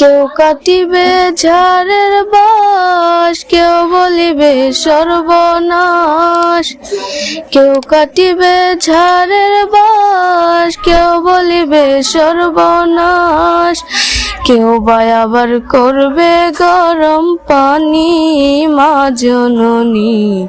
কেউ কাটিবে ঝাড়ের বাস, কেউ বলিবে সর্বনাশ। কেউ কাটিবে ঝাড়ের বাস, কেউ বলিবে সর্বনাশ। কেউ বা আবার করবে গরম পানি, মা জননী।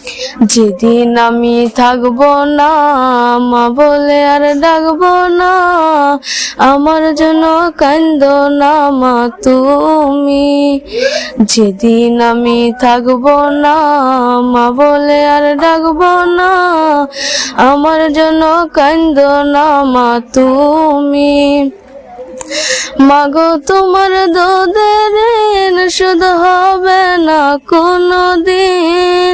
যেদিন আমি থাকব না, মা বলে আর ডাকবো না, আমার জন্য কান্দ না মা তুমি। যেদিন আমি থাকব না, মা বলে আর ডাকবো না, আমার জন্য কান্দ না মা তুমি। মাগো তোমার দুধের শুধু হবে না কোনো দিন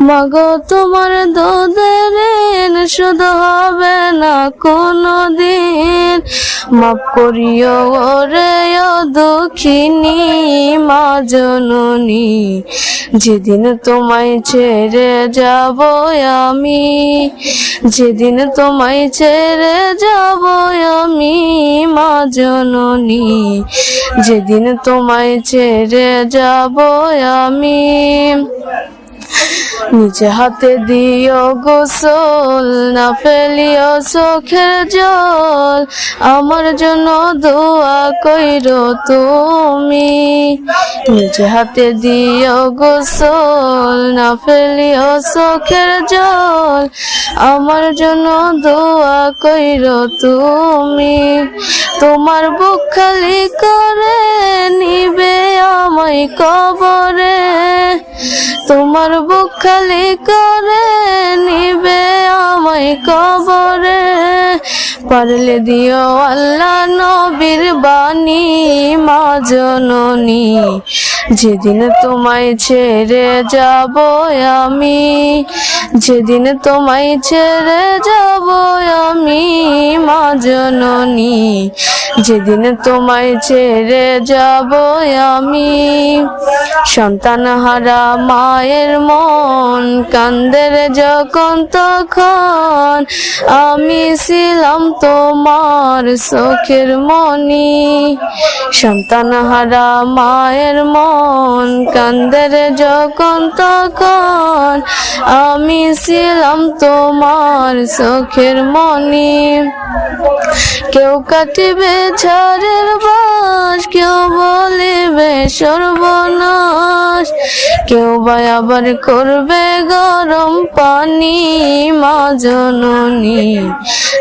মাগো, তোমার দুধের শুধু হবে না কোনো দিন মাপ করিও ওরে দুঃখিনী মা জননী, যেদিন তোমায় ছেড়ে যাব আমি, যেদিন তোমায় ছেড়ে যাব আমি, মা জননী, যেদিন তোমায় ছেড়ে যাব আমি। নিজে হাতে দিও গোসল, না ফেলিও চোখের জল। আমার জন্য দোয়া কইর তুমি। নিজে হাতে দিও গোসল, না ফেলিও চোখের জল। আমার জন্য দোয়া কইর তুমি। তোমার বুক খালি করে নিবে আমায় কবরে। তোমার বুক খালি করে নিবে আমায় কবরে। পারলে দিও আল্লাহ নবীর বাণী মা জননী। যেদিন তোমায় ছেড়ে যাব আমি, যেদিন তোমায় ছেড়ে যাব আমি, মা জননী, যেদিন তোমায় ছেড়ে যাব আমি। সন্তান হারা মায়ের মন কান্দের যখন তখন আমি ছিলাম তোমার চোখের মনি। সন্তান হারা মায়ের মন কান্দের যখন তখন আমি ছিলাম তোমার চোখের মনি। কেউ কাটিবে ঝড়ের বাস, কেউ বলিবে সর্বনাশ। কেউ বা আবার করবে গরম পানি, মা